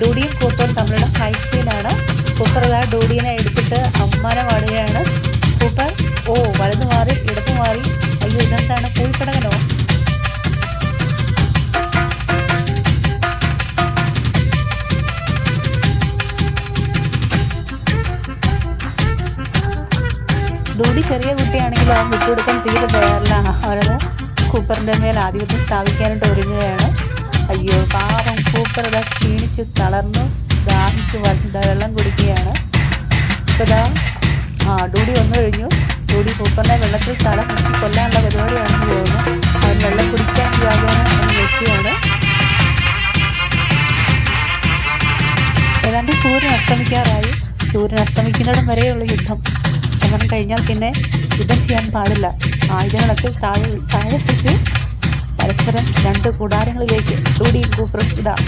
ഡൂഡിയും കൂപ്പറും തമ്മിലുള്ള ഫൈറ്റ് സീനാണ് കൂപ്പർ ആ ഡൂഡിനെ എടുത്തിട്ട് അമ്മാനെ പാടുകയാണ് കൂപ്പർ ഓ വലതു മാറി ഇടത്തു മാറി. അയ്യോ ഇതെന്താണ്? കൂൽപ്പടകനോ ഡൂഡി ചെറിയ കുട്ടിയാണെങ്കിലും അവൻ വിട്ടുകൊടുക്കാൻ തീരെ തയ്യാറില്ല. അവരത് കൂപ്പറിന്റെ മേൽ ആധിപത്യം സ്ഥാപിക്കാനായിട്ട് ഒരുങ്ങുകയാണ്. അയ്യോ പാവം. കൂപ്പർ ഇതാ ക്ഷീണിച്ച് തളർന്നു ദാഹിച്ച് വെള്ളം കുടിക്കുകയാണ്. ഇപ്പൊ ഇതാ ആ ഡൂടി വന്നു കഴിഞ്ഞു. ഡൂടി കൂപ്പറിനെ വെള്ളത്തിൽ തല മുക്കി കൊല്ലാനുള്ള പരിപാടിയാണെന്ന് തോന്നുന്നു അവൻ വെള്ളം കുടിക്കാൻ വ്യാപനം എന്ന് വെക്കുകയാണ് ഏതാണ്ട് സൂര്യൻ അസ്തമിക്കാറായി. സൂര്യൻ അസ്തമിക്കുന്നിടം വരെയുള്ള യുദ്ധം. സമരം കഴിഞ്ഞാൽ പിന്നെ യുദ്ധം ചെയ്യാൻ പാടില്ല. ആയുധങ്ങളൊക്കെ താഴെ താഴെ പരസ്പരം രണ്ട് കൂടാരങ്ങളിലേക്ക് ഡൂടിയും കൂപ്പറും ഇതാ.